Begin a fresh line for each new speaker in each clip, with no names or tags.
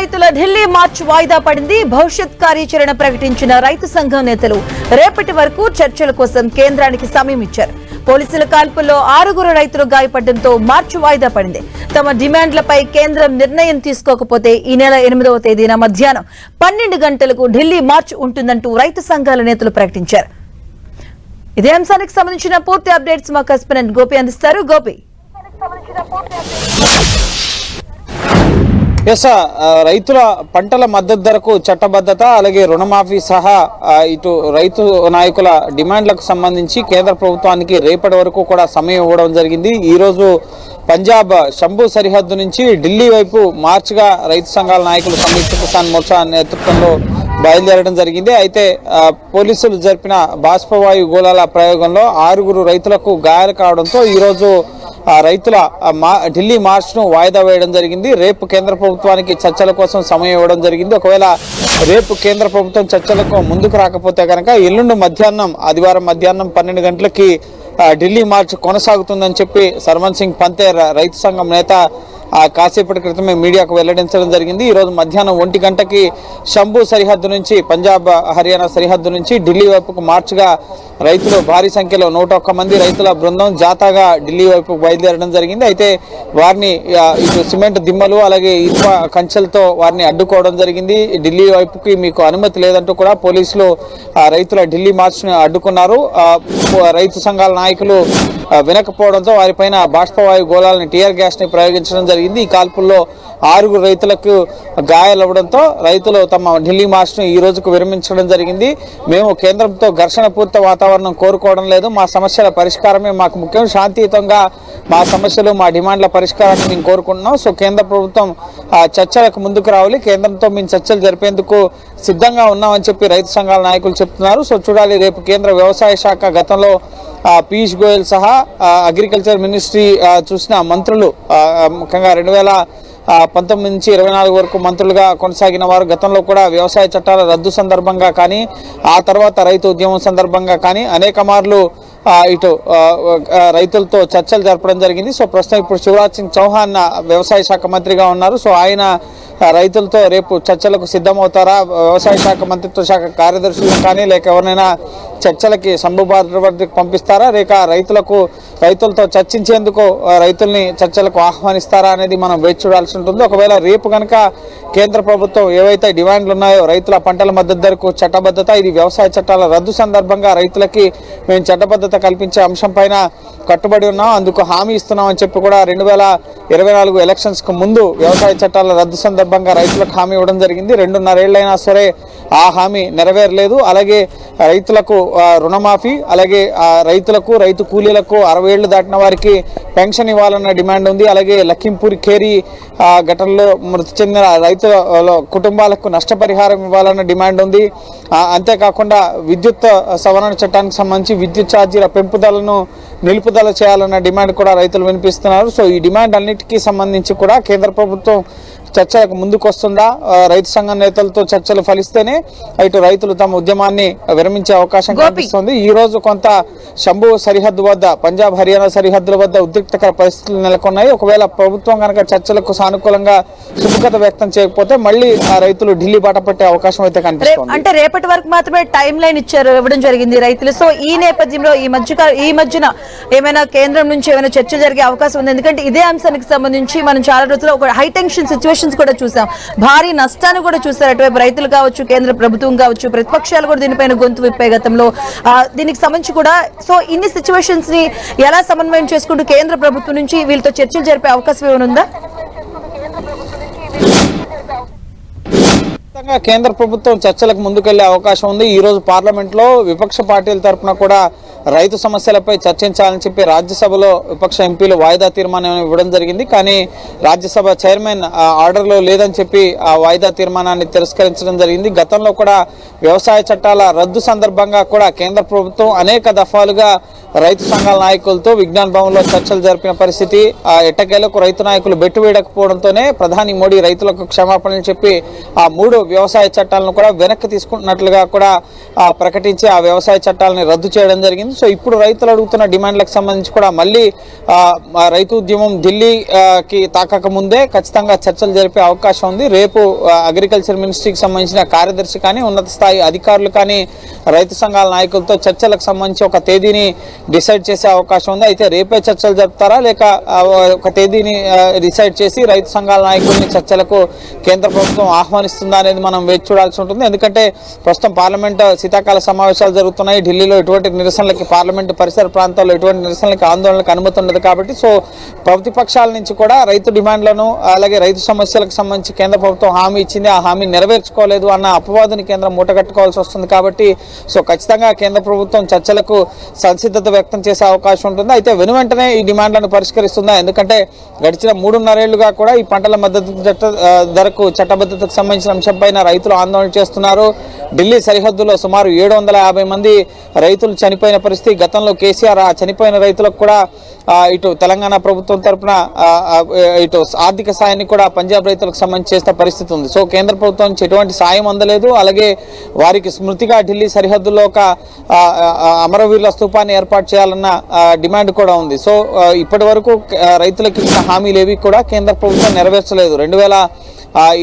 రైతుల ఢిల్లీ మార్చ్ వాయిదా పడింది. భవిష్యత్ కార్యాచరణ ప్రకటించిన రైతు సంఘం నేతలు రేపటి వరకు చర్చల కోసం కేంద్రానికి సమయం ఇచ్చారు. పోలీసుల కాల్పుల్లో ఆరుగురు రైతులు గాయపడడంతో మార్చ్ వాయిదా పడింది. తమ డిమాండ్లపై కేంద్రం నిర్ణయం తీసుకోకపోతే ఈ నెల ఎనిమిదవ తేదీన మధ్యాహ్నం పన్నెండు గంటలకు ఢిల్లీ మార్చ్ ఉంటుందంటూ రైతు సంఘాల నేతలు ప్రకటించారు. ఇదే అంశానికి సంబంధించిన పూర్తి అప్డేట్స్ మా కరెస్పాండెంట్ గోపి అందిస్తారు. గోపి.
ఎస్ రైతుల పంటల మద్దతు ధరకు చట్టబద్ధత అలాగే రుణమాఫీ సహా ఇటు రైతు నాయకుల డిమాండ్లకు సంబంధించి కేంద్ర ప్రభుత్వానికి రేపటి వరకు కూడా సమయం ఇవ్వడం జరిగింది. ఈరోజు పంజాబ్ శంభు సరిహద్దు నుంచి ఢిల్లీ వైపు మార్చిగా రైతు సంఘాల నాయకులు సంయుక్త కిసాన్ మోర్చా నేతృత్వంలో బయలుదేరడం జరిగింది. అయితే పోలీసులు జరిపిన బాష్పవాయు గోళాల ప్రయోగంలో ఆరుగురు రైతులకు గాయాలు కావడంతో ఈరోజు రైతుల మా ఢిల్లీ మార్చ్ను వాయిదా వేయడం జరిగింది. రేపు కేంద్ర ప్రభుత్వానికి చర్చల కోసం సమయం ఇవ్వడం జరిగింది. ఒకవేళ రేపు కేంద్ర ప్రభుత్వం చర్చలకు ముందుకు రాకపోతే కనుక ఎల్లుండి మధ్యాహ్నం ఆదివారం మధ్యాహ్నం పన్నెండు గంటలకి ఢిల్లీ మార్చ్ కొనసాగుతుందని చెప్పి సర్వన్ సింగ్ పంతే రైతు సంఘం నేత కాసేపటి క్రితమే మీడియాకు వెల్లడించడం జరిగింది. ఈరోజు మధ్యాహ్నం ఒంటి గంటకి శంభు సరిహద్దు నుంచి పంజాబ్ హర్యానా సరిహద్దు నుంచి ఢిల్లీ వైపుకు మార్చిగా రైతులు భారీ సంఖ్యలో నూట ఒక్క మంది రైతుల బృందం జాతాగా ఢిల్లీ వైపు బయలుదేరడం జరిగింది. అయితే వారిని ఇటు సిమెంట్ దిమ్మలు అలాగే ఇసుక కంచెలతో వారిని అడ్డుకోవడం జరిగింది. ఢిల్లీ వైపుకి మీకు అనుమతి లేదంటూ కూడా పోలీసులు ఆ, రైతుల ఢిల్లీ మార్చ్ను అడ్డుకున్నారు. రైతు సంఘాల నాయకులు వినకపోవడంతో వారిపైన బాష్పవాయు గోళాలని టీఆర్ గ్యాస్ని ప్రయోగించడం జరిగింది. ఈ కాల్పుల్లో ఆరుగురు రైతులకు గాయాలవ్వడంతో రైతులు తమ ఢిల్లీ మార్చ్ను ఈ రోజుకు విరమించడం జరిగింది. మేము కేంద్రంతో ఘర్షణ పూర్త వాతావరణం కోరుకోవడం లేదు. మా సమస్యల పరిష్కారమే మాకు ముఖ్యం. శాంతియుతంగా మా సమస్యలు మా డిమాండ్ల పరిష్కారాన్ని మేము కోరుకుంటున్నాం. సో కేంద్ర ప్రభుత్వం చర్చలకు ముందుకు రావాలి. కేంద్రంతో మేము చర్చలు జరిపేందుకు సిద్ధంగా ఉన్నామని చెప్పి రైతు సంఘాల నాయకులు చెప్తున్నారు. సో చూడాలి రేపు కేంద్ర వ్యవసాయ శాఖ గతంలో పీయూష్ గోయల్ సహా అగ్రికల్చర్ మినిస్ట్రీ చూసిన మంత్రులు ముఖ్యంగా రెండు వేల పంతొమ్మిది నుంచి ఇరవై నాలుగు వరకు మంత్రులుగా కొనసాగిన వారు గతంలో కూడా వ్యవసాయ చట్టాల రద్దు సందర్భంగా కానీ ఆ తర్వాత రైతు ఉద్యమం సందర్భంగా కానీ అనేక మార్లు ఇటు రైతులతో చర్చలు జరపడం జరిగింది. సో ప్రస్తుతం ఇప్పుడు శివరాజ్ సింగ్ చౌహాన్ వ్యవసాయ శాఖ మంత్రిగా ఉన్నారు. సో ఆయన రైతులతో రేపు చర్చలకు సిద్ధమవుతారా? వ్యవసాయ శాఖ మంత్రిత్వ శాఖ కార్యదర్శులు కానీ లేక ఎవరినైనా చర్చలకి సంభుబాధవర్తికి పంపిస్తారా? లేక రైతులకు రైతులతో చర్చించేందుకు రైతుల్ని చర్చలకు ఆహ్వానిస్తారా అనేది మనం వేచి చూడాల్సి ఉంటుంది. ఒకవేళ రేపు కనుక కేంద్ర ప్రభుత్వం ఏవైతే డిమాండ్లు ఉన్నాయో రైతుల పంటల మద్దతు ధరకు చట్టబద్ధత ఇది వ్యవసాయ చట్టాల రద్దు సందర్భంగా రైతులకి మేము చట్టబద్ధత కల్పించే అంశం పైన కట్టుబడి ఉన్నాం. అందుకు హామీ ఇస్తున్నాం అని చెప్పి కూడా రెండు వేల ఇరవై నాలుగు ఎలక్షన్స్కు ముందు వ్యవసాయ చట్టాల రద్దు సందర్భంగా రైతులకు హామీ ఇవ్వడం జరిగింది. రెండున్నరేళ్ళైనా సరే ఆ హామీ నెరవేరలేదు. అలాగే రైతులకు రుణమాఫీ అలాగే రైతులకు రైతు కూలీలకు అరవై ఏళ్ళు దాటిన వారికి పెన్షన్ ఇవ్వాలన్న డిమాండ్ ఉంది. అలాగే లఖింపూర్ కేరీ ఘటనలో మృతి చెందిన రైతుల కుటుంబాలకు నష్టపరిహారం ఇవ్వాలన్న డిమాండ్ ఉంది. అంతేకాకుండా విద్యుత్ సవరణ చట్టానికి సంబంధించి విద్యుత్ ఛార్జీల పెంపుదలను నిలుపుదల చేయాలన్న డిమాండ్ కూడా రైతులు వినిపిస్తున్నారు. సో ఈ డిమాండ్ అన్నిటికీ సంబంధించి కూడా కేంద్ర ప్రభుత్వం చర్చలకు ముందుకు వస్తుందా రైతు సంఘం నేతలతో చర్చలు ఫలిస్తేనే ఇటు రైతులు తమ ఉద్యమాన్ని విరమించే అవకాశం. కనిపిస్తుంది. ఈ రోజు కొంత శంభు సరిహద్దు వద్ద పంజాబ్ హర్యానా సరిహద్దుల వద్ద ఉద్రిక్తకర పరిస్థితులు నెలకొన్నాయి. ఒకవేళ ప్రభుత్వం కనుక చర్చలకు సానుకూలంగా సుముఖత వ్యక్తం చేయకపోతే మళ్ళీ ఆ రైతులు ఢిల్లీ బాట పట్టే అవకాశం అయితే కనిపిస్తుంది.
అంటే రేపటి వరకు మాత్రమే టైం లైన్ ఇచ్చారు ఇవ్వడం జరిగింది రైతులు. సో ఈ నేపథ్యంలో ఈ మధ్య ఈ మధ్యన ఏమైనా కేంద్రం నుంచి ఏమైనా చర్చ జరిగే అవకాశం ఉంది? ఎందుకంటే ఇదే అంశానికి సంబంధించి మనం చాలా రోజులు ఒక హై టెన్షన్ సిచ్యువేషన్స్ కూడా చూసాం. భారీ నష్టాన్ని కూడా చూసారు అటువైపు రైతులు కావచ్చు కేంద్ర ప్రభుత్వం కావచ్చు ప్రతిపక్షాలు కూడా దీనిపైన గొంతు విప్పాయి గతంలో దీనికి సంబంధించి కూడా సో ఇన్ని సిచ్యువేషన్స్ని ఎలా సమన్వయం చేసుకుంటూ కేంద్ర ప్రభుత్వం నుంచి వీళ్ళతో చర్చలు జరిపే అవకాశం ఏమైనా ఉందా?
కేంద్ర ప్రభుత్వం చర్చలకు ముందుకెళ్ళే అవకాశం ఉంది. ఈ రోజు పార్లమెంట్లో విపక్ష పార్టీల తరపున కూడా రైతు సమస్యలపై చర్చించాలని చెప్పి రాజ్యసభలో విపక్ష ఎంపీలు వాయిదా తీర్మానం ఇవ్వడం జరిగింది. కానీ రాజ్యసభ చైర్మన్ ఆ ఆర్డర్లో లేదని చెప్పి ఆ వాయిదా తీర్మానాన్ని తిరస్కరించడం జరిగింది. గతంలో కూడా వ్యవసాయ చట్టాల రద్దు సందర్భంగా కూడా కేంద్ర ప్రభుత్వం అనేక దఫాలుగా రైతు సంఘాల నాయకులతో విజ్ఞాన్ భవన్లో చర్చలు జరిపిన పరిస్థితి ఆ ఎట్టకేలకు రైతు నాయకులు బెట్టు వేయకపోవడంతోనే ప్రధాని మోడీ రైతులకు క్షమాపణలు చెప్పి ఆ మూడు వ్యవసాయ చట్టాలను కూడా వెనక్కి తీసుకుంటున్నట్లుగా కూడా ప్రకటించి ఆ వ్యవసాయ చట్టాలని రద్దు చేయడం జరిగింది. ఉంది సో ఇప్పుడు రైతులు అడుగుతున్న డిమాండ్లకు సంబంధించి కూడా మళ్ళీ రైతు ఉద్యమం ఢిల్లీకి తాకక ముందే ఖచ్చితంగా చర్చలు జరిపే అవకాశం ఉంది. రేపు అగ్రికల్చర్ మినిస్ట్రీకి సంబంధించిన కార్యదర్శి కానీ ఉన్నత స్థాయి అధికారులు కానీ రైతు సంఘాల నాయకులతో చర్చలకు సంబంధించి ఒక తేదీని డిసైడ్ చేసే అవకాశం ఉంది. అయితే రేపే చర్చలు జరుపుతారా? లేక ఒక తేదీని డిసైడ్ చేసి రైతు సంఘాల నాయకుల్ని చర్చలకు కేంద్ర ప్రభుత్వం ఆహ్వానిస్తుందా అనేది మనం వేచి చూడాల్సి ఉంటుంది. ఎందుకంటే ప్రస్తుతం పార్లమెంట్ శీతాకాల సమావేశాలు జరుగుతున్నాయి. ఢిల్లీలో ఎటువంటి నిరసనలకు పార్లమెంట్ పరిసర ప్రాంతాల్లో ఎటువంటి నిరసనలకి ఆందోళనలకు అనుమతి ఉండదు కాబట్టి సో ప్రతిపక్షాల నుంచి కూడా రైతు డిమాండ్లను అలాగే రైతు సమస్యలకు సంబంధించి కేంద్ర ప్రభుత్వం హామీ ఇచ్చింది. ఆ హామీ నెరవేర్చుకోలేదు అన్న అపవాదుని కేంద్రం మూటగట్టుకోవాల్సి వస్తుంది కాబట్టి సో ఖచ్చితంగా కేంద్ర ప్రభుత్వం చర్చలకు సంసిద్ధత వ్యక్తం చేసే అవకాశం ఉంటుంది. అయితే వెను వెంటనే ఈ డిమాండ్లను పరిష్కరిస్తుందా? ఎందుకంటే గడిచిన మూడున్నరేళ్ళుగా కూడా ఈ పంటల మద్దతు చట్ట ధరకు చట్టబద్ధతకు సంబంధించిన అంశంపైన రైతులు ఆందోళన చేస్తున్నారు. ఢిల్లీ సరిహద్దులో సుమారు ఏడు వందల యాభై మంది రైతులు చనిపోయిన పరిస్థితి గతంలో కేసీఆర్ ఆ చనిపోయిన రైతులకు కూడా ఇటు తెలంగాణ ప్రభుత్వం తరపున ఇటు ఆర్థిక సాయాన్ని కూడా పంజాబ్ రైతులకు సంబంధించి చేసిన పరిస్థితి ఉంది. సో కేంద్ర ప్రభుత్వం నుంచి ఎటువంటి సాయం అందలేదు. అలాగే వారికి స్మృతిగా ఢిల్లీ సరిహద్దుల్లో ఒక అమరవీరుల స్థూపాన్ని ఏర్పాటు చేయాలన్న డిమాండ్ కూడా ఉంది. సో ఇప్పటి వరకు రైతులకు ఇచ్చిన హామీలు ఏవి కూడా కేంద్ర ప్రభుత్వం నెరవేర్చలేదు. రెండు వేల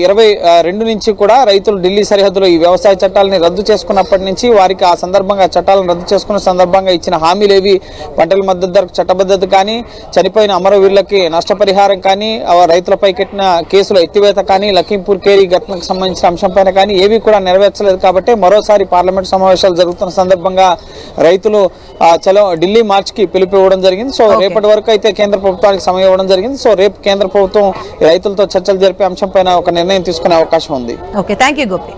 ఇరవై రెండు నుంచి కూడా రైతులు ఢిల్లీ సరిహద్దులో ఈ వ్యవసాయ చట్టాలని రద్దు చేసుకున్నప్పటి నుంచి వారికి ఆ సందర్భంగా చట్టాలను రద్దు చేసుకున్న సందర్భంగా ఇచ్చిన హామీలేవి పంటల మద్దతు ధరకు చట్టబద్ధత కానీ చనిపోయిన అమరవీరులకి నష్టపరిహారం కానీ ఆ రైతులపై కట్టిన కేసుల ఎత్తివేత కానీ లఖీంపూర్ కేరీ ఘటనకు సంబంధించిన అంశంపైన కానీ ఏవి కూడా నెరవేర్చలేదు కాబట్టి మరోసారి పార్లమెంట్ సమావేశాలు జరుగుతున్న సందర్భంగా రైతులు చలో ఢిల్లీ మార్చ్కి పిలుపు ఇవ్వడం జరిగింది. సో రేపటి వరకు అయితే కేంద్ర ప్రభుత్వానికి సమయం ఇవ్వడం జరిగింది. సో రేపు కేంద్ర ప్రభుత్వం రైతులతో చర్చలు జరిపే అంశంపైన ఒక నిర్ణయం తీసుకునే అవకాశం ఉంది.
Okay thank you Gopi